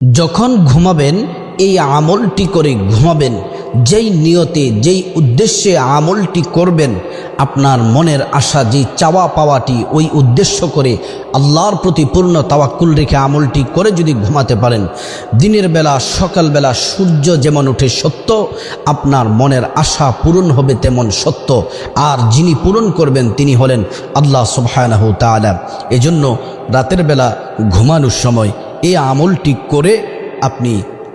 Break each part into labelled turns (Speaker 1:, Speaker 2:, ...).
Speaker 1: যখন ঘুমাবেন, এই আমলটি করে ঘুমাবেন। যেই নিয়তে, যেই উদ্দেশ্যে আমলটি করবেন, আপনার মনের আশা যে চাওয়া পাওয়াটি ওই উদ্দেশ্য করে আল্লাহর প্রতি পূর্ণ তাওয়াক্কুল রেখে আমলটি করে যদি ঘুমাতে পারেন, দিনের বেলা সকালবেলা সূর্য যেমন ওঠে সত্য, আপনার মনের আশা পূরণ হবে তেমন সত্য। আর যিনি পূরণ করবেন, তিনি হলেন আল্লাহ সুবহানাহু তাআলা। এজন্য রাতের বেলা ঘুমানোর সময় এই আমলটি করে আপনি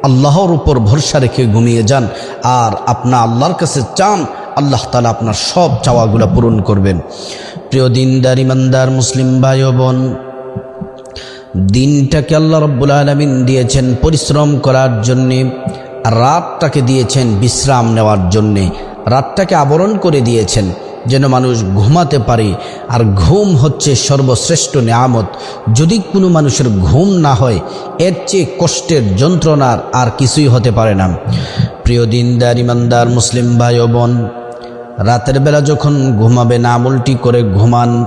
Speaker 1: আল্লাহর উপর ভরসা রেখে ঘুমিয়ে যান। আর আপনা আল্লাহর কাছে চান, আল্লাহ তালা আপনার সব চাওয়াগুলো পূরণ করবেন। প্রিয় দিনদার, ইমানদার, মুসলিম ভাই বোন দিনটাকে আল্লাহ রব্বুল আলমিন দিয়েছেন পরিশ্রম করার জন্যে রাতটাকে দিয়েছেন বিশ্রাম নেওয়ার জন্যে, রাতটাকে আবরণ করে দিয়েছেন। যেন মানুষ ঘুমাতে পারে। আর ঘুম হচ্ছে সর্বশ্রেষ্ঠ নেয়ামত। যদি কোনো মানুষের ঘুম না হয়, এর চেয়ে কষ্টের যন্ত্রণার আর কিছুই হতে পারে না। প্রিয় দিনদার, ইমানদার, মুসলিম ভাই ও বোন, রাতের বেলা যখন ঘুমাবেন, আমলটি করে ঘুমান।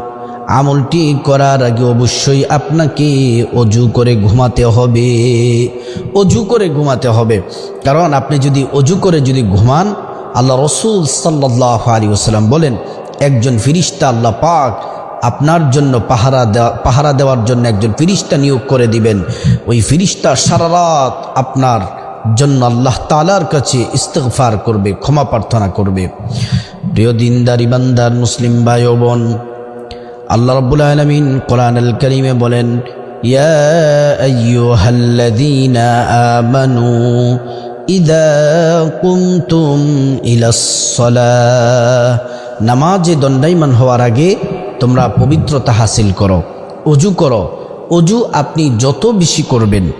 Speaker 1: আমলটি করার আগে অবশ্যই আপনাকে অজু করে ঘুমাতে হবে। অজু করে ঘুমাতে হবে। কারণ আপনি যদি অজু করে যদি ঘুমান আল্লাহ রসুল সাল্লাহ আলী ওসাল্লাম বলেন, একজন ফিরিস্তা আল্লাহ পাক আপনার জন্য পাহারা দেওয়া, পাহারা দেওয়ার জন্য একজন ফিরিস্তা নিয়োগ করে দিবেন। ওই ফিরিস্তা সারা রাত আপনার জন্য আল্লাহ তালার কাছে ইস্তফার করবে, ক্ষমা প্রার্থনা করবে। প্রিয় দিনদার ইমানদার মুসলিম ভাই ও বোন আল্লাহ রব্বুল আলমিন কোরআন আল করিমে বলেন, ইয়া আমানু ইদা কুমতুম ইলাস-সালাহ নামাজে দণ্ডায়মান হওয়ার আগে তোমরা পবিত্রতা হাসিল করো, অজু করো। অজু আপনি যত বেশি করবেন,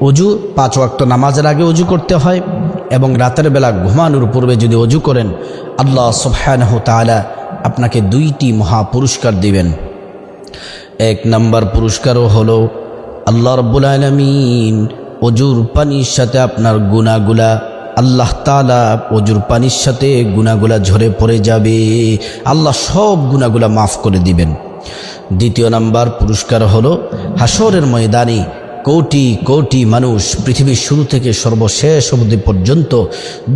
Speaker 1: অজু পাঁচ ওয়াক্ত নামাজের আগে অজু করতে হয় এবং রাতের বেলা ঘুমানোর পূর্বে যদি অজু করেন, আল্লাহ সুবহানাহ তাআলা আপনাকে দুইটি মহা পুরস্কার দিবেন। এক নাম্বার পুরস্কারও হলো, আল্লাহ রব্বুল আলমিন অজুর পানির সাথে আপনার গুণাগুলা, আল্লাহ তালা অজুর পানির সাথে গুণাগুলা ঝরে পড়ে যাবে। আল্লাহ সব গুণাগুলা মাফ করে দিবেন। দ্বিতীয় নাম্বার পুরস্কার হলো হাসরের ময়দানে কোটি কোটি মানুষ পৃথিবীর শুরু থেকে সর্বশেষ অবধি পর্যন্ত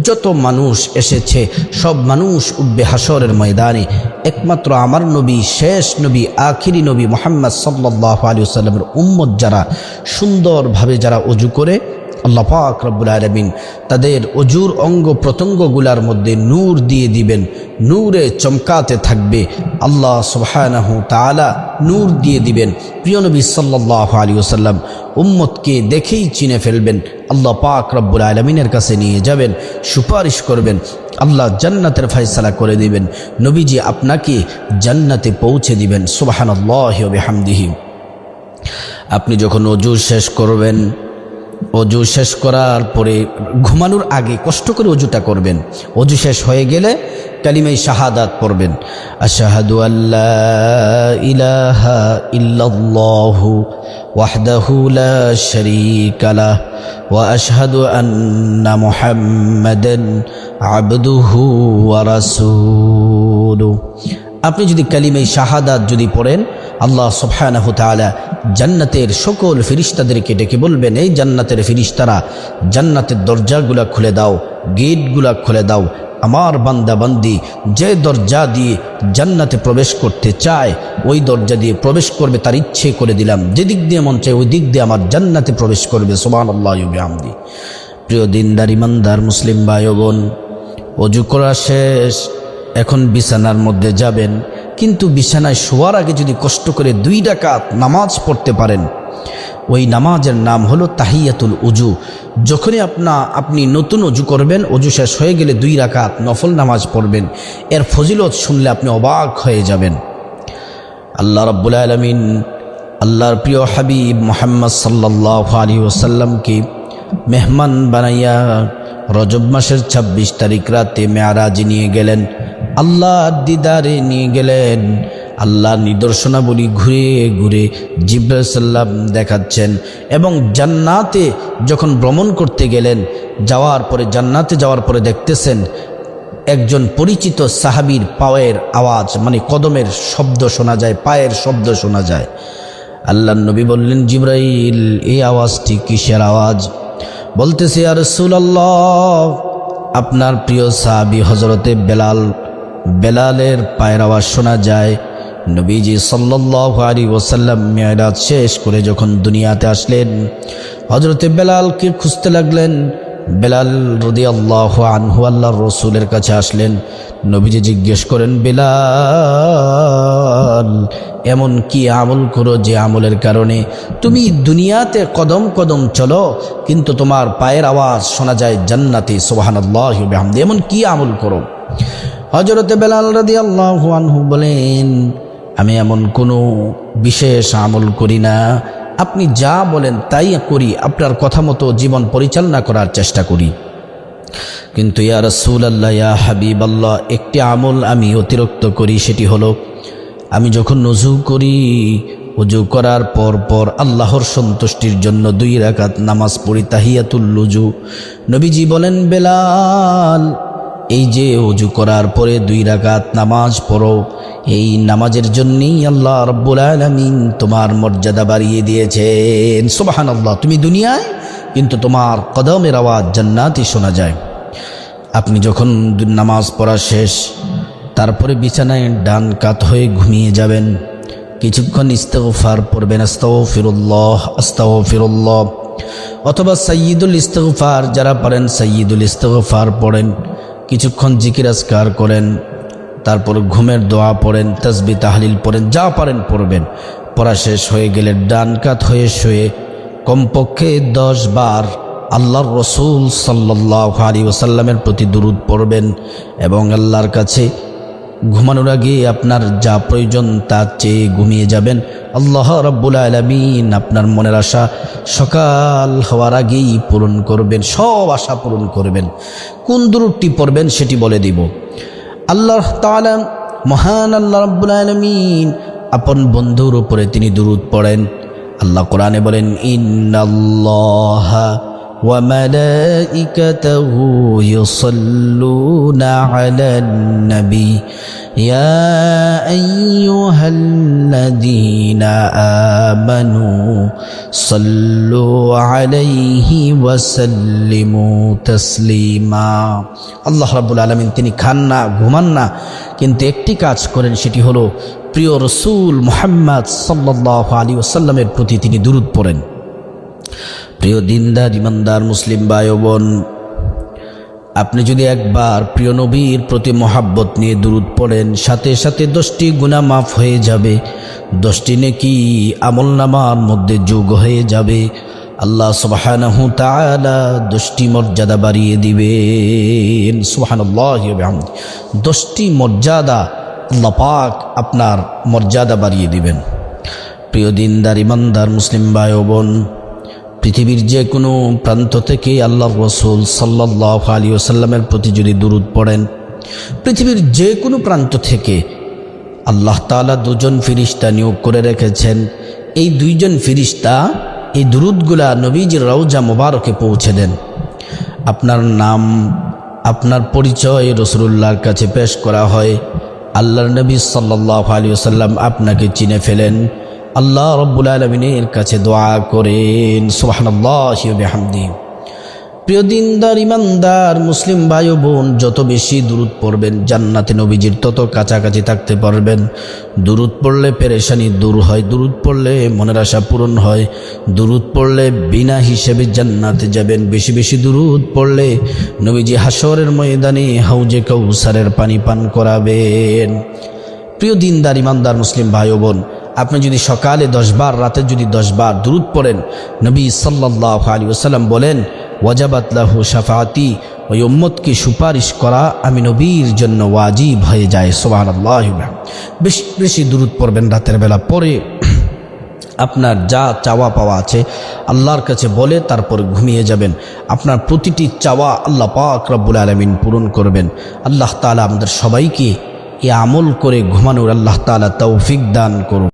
Speaker 1: যত মানুষ এসেছে, সব মানুষ উঠবে হাসরের ময়দানে। একমাত্র আমার নবী, শেষ নবী, আখিরি নবী মোহাম্মদ সাল্লাহ আলী সাল্লামের উম্মত যারা সুন্দরভাবে যারা অজু করে আল্লাহ পাক রব্বুল আলমিন তাদের অজুর অঙ্গ প্রত্যঙ্গগুলার মধ্যে নূর দিয়ে দিবেন। নূরে চমকাতে থাকবে। আল্লাহ সুবহানাহু তাআলা নূর দিয়ে দিবেন। প্রিয় নবী সাল্লাহ আলী ওসাল্লাম উম্মতকে দেখেই চিনে ফেলবেন। আল্লাহ পাক রব্বুল আলমিনের কাছে নিয়ে যাবেন, সুপারিশ করবেন। আল্লাহ জান্নাতের ফয়সালা করে দিবেন। নবীজি আপনাকে জান্নাতে পৌঁছে দিবেন। সুবাহান আল্লাহ আপনি যখন অজুর শেষ করবেন অজু শেষ করার পরে ঘুমানোর আগে কষ্ট করে অজুটা করবেন। অজু শেষ হয়ে গেলে কালিমাই শাহাদাত পড়বেন। আশাহাদু আল্লাহ ইলাহা লা ওয়া আবদুহু আপনি যদি কালিমাই শাহাদাত যদি পড়েন, আল্লাহ সুবহানাহু তাআলা জান্নাতের সকল ফিরিস্তাদেরকে ডেকে বলবেন, এই জান্নাতের ফিরিস্তারা, জান্নাতের দরজাগুলা খুলে দাও, গেটগুলা খুলে দাও। আমার বান্দা বান্দি যে দরজা দিয়ে জান্নাতে প্রবেশ করতে চায়, ওই দরজা দিয়ে প্রবেশ করবে তার ইচ্ছে করে দিলাম। যে দিক দিয়ে মন চায় ওই দিক দিয়ে আমার জান্নাতে প্রবেশ করবে। সোমান আল্লাহ আমদি প্রিয় দিনদার, ইমানদার, মুসলিম ভাই বোন, অজু করা শেষ, এখন বিছানার মধ্যে যাবেন। কিন্তু বিছানায় শোয়ার আগে যদি কষ্ট করে দুই ডাকাত নামাজ পড়তে পারেন, ওই নামাজের নাম হলো তাহিয়াতুল উজু। যখনই আপনা আপনি নতুন অজু করবেন অজু শেষ হয়ে গেলে দুই রাকাত নফল নামাজ পড়বেন। এর ফজিলত শুনলে আপনি অবাক হয়ে যাবেন। আল্লাহ রব্বুল আলমিন আল্লাহর প্রিয় হাবিব মোহাম্মদ সাল্লাহ আলী ওসাল্লামকে মেহমান বানাইয়া রজব মাসের ২৬ তারিখ রাতে মেয়ারাজ নিয়ে গেলেন। আল্লাহর দিদারে নিয়ে গেলেন। আল্লাহ নিদর্শনাবলী ঘুরে ঘুরে জিব্রাসাল্লাম দেখাচ্ছেন এবং জান্নাতে যখন ভ্রমণ করতে গেলেন, যাওয়ার পরে, জান্নাতে যাওয়ার পরে দেখতেছেন একজন পরিচিত সাহাবির পায়ের আওয়াজ মানে কদমের শব্দ শোনা যায়, পায়ের শব্দ শোনা যায়। আল্লাহ নবী বললেন, জিব্রাইল, এই আওয়াজটি কিসের আওয়াজ? বলতেছে আর আল্লাহ আপনার প্রিয় সাহাবি হজরতে বেলাল বেলালের পায়ের আওয়াজ শোনা যায়। নবীজি সাল্লাহ আলী ওসাল্লাম মেয়েরাজ শেষ করে যখন দুনিয়াতে আসলেন হজরতে বেলালকে খুঁজতে লাগলেন। বেলাল রদি আল্লাহ আনহু আল্লাহ রসুলের কাছে আসলেন। নবীজি জিজ্ঞেস করেন, বেলাল, এমন কি আমল করো যে আমলের কারণে তুমি দুনিয়াতে কদম কদম চলো, কিন্তু তোমার পায়ের আওয়াজ শোনা যায় জান্নাতি সোহানাল্লাহ এমন কি আমল করো? হজরতে বেলাল রদি আল্লাহ বলেন, আমি এমন কোনো বিশেষ আমল করি না। আপনি যা বলেন তাই করি, আপনার কথা মতো জীবন পরিচালনা করার চেষ্টা করি। কিন্তু ইয়া রসুল আল্লাহ ইয়া হাবিব আল্লাহ একটি আমল আমি অতিরিক্ত করি, সেটি হলো, আমি যখন নজু করি, উজু করার পর পর আল্লাহর সন্তুষ্টির জন্য দুই রাকাত নামাজ পড়ি, তাহিয়াতুল লুজু নবীজি বলেন, বেলাল এই যে অজু করার পরে দুই রাকাত নামাজ পড়ো, এই নামাজের জন্যই আল্লাহ রব্বুল আলমিন তোমার মর্যাদা বাড়িয়ে দিয়েছেন। সোবাহান আল্লাহ তুমি দুনিয়ায় কিন্তু তোমার কদমের আওয়াজ জান্নাতই শোনা যায়। আপনি যখন নামাজ পড়া শেষ, তারপরে বিছানায় ডান কাত হয়ে ঘুমিয়ে যাবেন। কিছুক্ষণ ইস্তফার পড়বেন আস্তাও ফিরুল্লাহ আস্তাও ফিরুল্লাহ অথবা সঈদুল ইস্তফার যারা পারেন সঈদুল ইস্তফার পড়েন। কিছুক্ষণ জিকিরাজকার করেন, তারপর ঘুমের দোয়া পড়েন, তসবি তাহলিল পড়েন, যা পারেন পড়বেন। পড়া শেষ হয়ে গেলে ডান কাত হয়ে শুয়ে কমপক্ষে দশ বার আল্লাহর রসুল সাল্লাহ আলী ওসাল্লামের প্রতি দুরুদ পড়বেন এবং আল্লাহর কাছে ঘুমানোর আগে আপনার যা প্রয়োজন তা চেয়ে ঘুমিয়ে যাবেন। আল্লাহ রব্বুল আলমিন আপনার মনের আশা সকাল হওয়ার আগেই পূরণ করবেন, সব আশা পূরণ করবেন। কোন দূরটি পড়বেন সেটি বলে দিব। আল্লাহ তালা মহান আল্লাহ রব্বুল আলমিন আপন বন্ধুর উপরে তিনি দুরুদ পড়েন। আল্লাহ কোরআনে বলেন, ইন্নাল্লাহ وملائكته يصلون على النبي يا أيها الذين آمنوا صلوا عليه وسلموا تسليما আল্লাহ রাব্বুল আলামিন তিনি খান না ঘুমান না কিন্তু একটি কাজ করেন সেটি হলো প্রিয় রসুল মুহাম্মদ সাল্লাল্লাহু আলাইহি ওয়াসাল্লামের প্রতি তিনি দুরুদ পড়েন প্রিয় দিনদার, ইমানদার মুসলিম ভাই বোন আপনি যদি একবার প্রিয় নবীর প্রতি মহাব্বত নিয়ে দূরত পড়েন, সাথে সাথে দশটি গুণা মাফ হয়ে যাবে। দশটি নেকি আমল নামার মধ্যে যোগ হয়ে যাবে। আল্লাহ সুবাহানহু দশটি মর্যাদা বাড়িয়ে দিবেন। সুবহানাল্লাহ দশটি মর্যাদা আল্লাহ পাক আপনার মর্যাদা বাড়িয়ে দিবেন। প্রিয় দিনদার, ইমানদার মুসলিম ভাই বোন পৃথিবীর যে কোনো প্রান্ত থেকে আল্লাহ রসুল সাল্লাহ আলী ওসাল্লামের প্রতি যদি দুরুদ পড়েন, পৃথিবীর যে কোনো প্রান্ত থেকে আল্লাহ তালা দুজন ফিরিস্তা নিয়োগ করে রেখেছেন। এই দুইজন ফিরিস্তা এই দুরুদগুলা নবীজির রৌজা মোবারকে পৌঁছে দেন। আপনার নাম, আপনার পরিচয় রসুল্লাহর কাছে পেশ করা হয়। আল্লাহর নবী সাল্লাহ আলী ওসাল্লাম আপনাকে চিনে ফেলেন। আল্লাহ রব্বুল আলমিনের কাছে দোয়া করেন সুবাহান্লাহামদি প্রিয় দিনদার ইমানদার মুসলিম ভাই বোন যত বেশি দূরত পড়বেন, জান্নাতে নবীজির তত কাছাকাছি থাকতে পারবেন। দূরত পড়লে পেরেশানি দূর হয়, দূরত পড়লে মনের আশা পূরণ হয়। দূরত পড়লে বিনা হিসেবে জান্নাতে যাবেন। বেশি বেশি দূরত পড়লে নবীজি হাসরের ময়দানে হাউজে কৌসারের পানি পান করাবেন। প্রিয় দিনদার ইমানদার মুসলিম ভাই বোন আপনি যদি সকালে দশবার রাতে যদি দশবার দূরত পড়েন, নবী সাল্লাহ আলী ওসাল্লাম বলেন ওয়াজাবাতলাহু সাফাতি ওই উম্মতকে সুপারিশ করা আমি নবীর জন্য ওয়াজিব হয়ে যায় সোবাহ আল্লাহ বেশি বেশি দূরত পড়বেন রাতের বেলা পরে আপনার যা চাওয়া পাওয়া আছে, আল্লাহর কাছে বলে তারপর ঘুমিয়ে যাবেন। আপনার প্রতিটি চাওয়া আল্লাহ পাক রব্বুল আলমিন পূরণ করবেন। আল্লাহ তালা আমাদের সবাইকে এ আমল করে ঘুমানোর আল্লাহ তালা তৌফিক দান করুন।